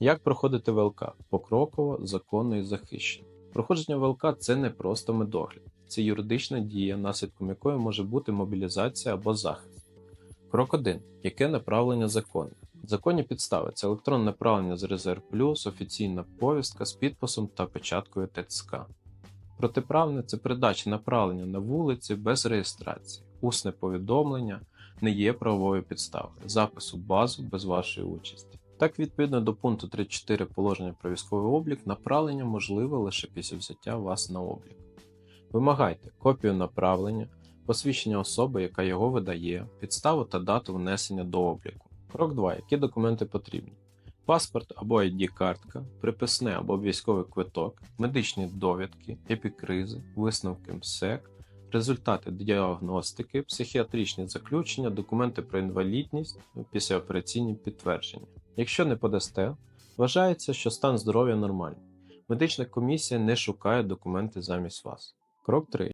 Як проходити ВЛК? Покроково, законно і захищено. Проходження ВЛК це не просто медогляд, це юридична дія, наслідком якої може бути мобілізація або захист. Крок 1. Яке направлення закону? Законні підстави це електронне направлення з резерв плюс, офіційна повістка з підписом та печаткою ТЦК. Протиправне це передача направлення на вулиці без реєстрації, усне повідомлення не є правовою підставою, запис у базу без вашої участі. Так, відповідно до пункту 3.4 положення про військовий облік, направлення можливе лише після взяття вас на облік. Вимагайте копію направлення, посвідчення особи, яка його видає, підставу та дату внесення до обліку. Крок 2. Які документи потрібні? Паспорт або ID-картка, приписне або військовий квиток, медичні довідки, епікризи, висновки МСЕК, результати діагностики, психіатричні заключення, документи про інвалідність, післяопераційні підтвердження. Якщо не подасте, вважається, що стан здоров'я нормальний. Медична комісія не шукає документи замість вас. Крок 3.